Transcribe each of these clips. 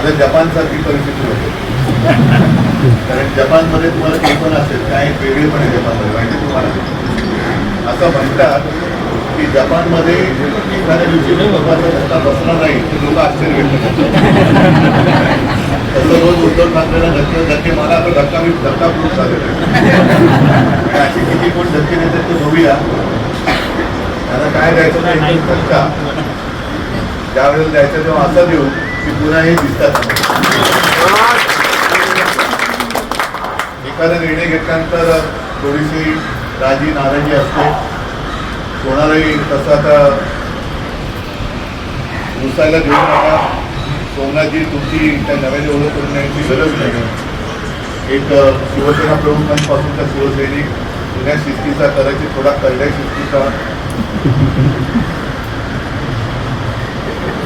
माझं जपानसारखी परिस्थिती होते. कारण जपानमध्ये तुम्हाला ते पण असेल काय एक वेगळेपण आहे जपानमध्ये माहिती तुम्हाला? असं म्हणतात की जपानमध्ये एखाद्या दिवशी लोकांचा धक्का बसणार नाही तर लोक आश्चर्य व्यक्त तसं रोज उद्धव ठाकरेला धक्के धक्के मला आता धक्का मी धक्का प्रूफ झालेला आहे असे किती कोण धक्के देतात ते बघूया. त्यांना काय द्यायचं नाही धक्का. त्यावेळेला द्यायचं तेव्हा असं देऊ की पुन्हा हे दिसतात. एखादा निर्णय घेतल्यानंतर थोडीशी राजी नाराजी असते. कोणालाही तसं आता घुसायला देऊ नका. सोमनाथजी तुमची त्या नव्याने ओळख करून देण्याची गरज नाही. एक अ, शिवसेना प्रमुखांपासूनचा शिवसैनिक जुन्या शिस्तीचा करायची थोडा करड्या शिस्तीचा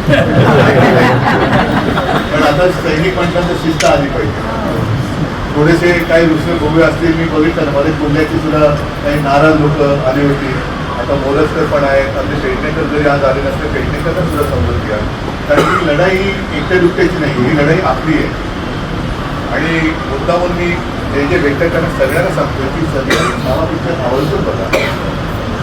पण आता सैनिक म्हटल्यानंतर शिस्त आली पाहिजे. थोडेसे काही दुसरे गोवे असतील मी बघितलं मध्ये पुण्याची सुद्धा काही नाराज लोक आली होती. आता मोलस्कर पण आहेत आपले पेडणेकर जरी आज आले नसते पेडणेकरला सुद्धा समजून घ्या कारण ही लढाई एकट्या दुकट्याची नाही ही लढाई आपली आहे. आणि मुद्दामून मी हे जे भेटतात त्यांना सगळ्यांना सांगतो की सगळ्यांनी नावापेक्षा आवडतो बघा.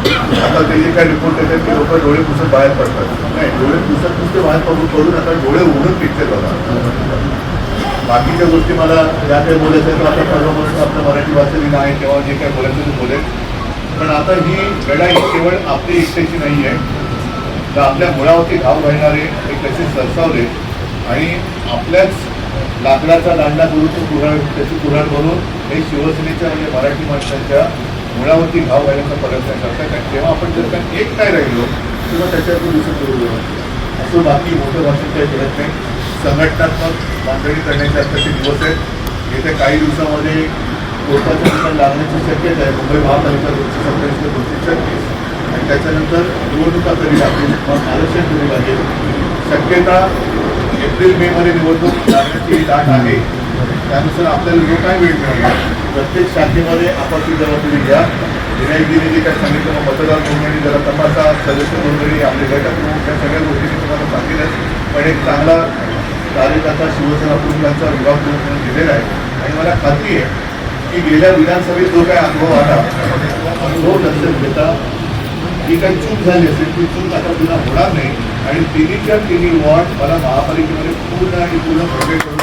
आता ते जे काही रिपोर्ट येतात की लोक डोळे पुसत बाहेर पडतात. नाही डोळे पुसत पुसते बाहेर पडून पडून आता डोळे उघडून पिक्चर बघा. बाकीच्या गोष्टी मला ज्या काही बोलायचं तर किंवा आता परवापासून आपल्या मराठी वाचलेली आहे तेव्हा जे काही बोलायचं ते बोलेल पण आता ही लढाई केवळ आपली इच्छेची नाही आहे. तर आपल्या मुळावरती घाव घालणारे हे कसे सरसावले आणि आपल्याच लाकडाचा दांडा करून तो कुऱ्हाड त्याची कुऱ्हाड बनवून हे शिवसेनेच्या म्हणजे मराठी माणसांच्या मुळावरती घाव घालण्याचा प्रयत्न करतात कारण तेव्हा आपण जर का एक काय राहिलो तेव्हा त्याच्यातून दिसत बरोबर असं बाकी मोठं भाषण काही करत नाही. संघटनात्मक बांधणी करण्याचे आताचे दिवस आहेत. येत्या काही दिवसामध्ये कोर्टाचं निकाल लागण्याची शक्यता आहे. मुंबई महापालिका दोनशे सत्तावीसला दोनशे छत्तीस. आणि त्याच्यानंतर निवडणुका तरी लागतील. मग आरक्षण तरी लागेल. शक्यता एप्रिल मे मध्ये निवडणूक लागण्याची दाट आहे. त्यानुसार आपल्याला जो काय वेळ मिळणार प्रत्येक शाखेमध्ये आपापली जबाबदारी घ्या. विनायकजीने जे काय सांगितलं मग मतदार नोंदणी जरा तपासा सदस्य नोंदणी आपले बैठक प्रमुख या सगळ्या गोष्टी तुम्हाला सांगितल्याच पण एक चांगला कार्यकर्ता शिवसेना प्रमुखांचा विभाग म्हणून दिलेला आहे आणि मला खात्री आहे की गेल्या विधानसभेत जो काय अनुभव आला तो अनुभव लक्षात घेता जी काही चूक झाली असेल ती चूक आता पुन्हा होणार नाही. आणि तिन्हीच्या तिन्ही वॉर्ड मला महापालिकेमध्ये पूर्ण आणि पूर्ण प्रवेश करून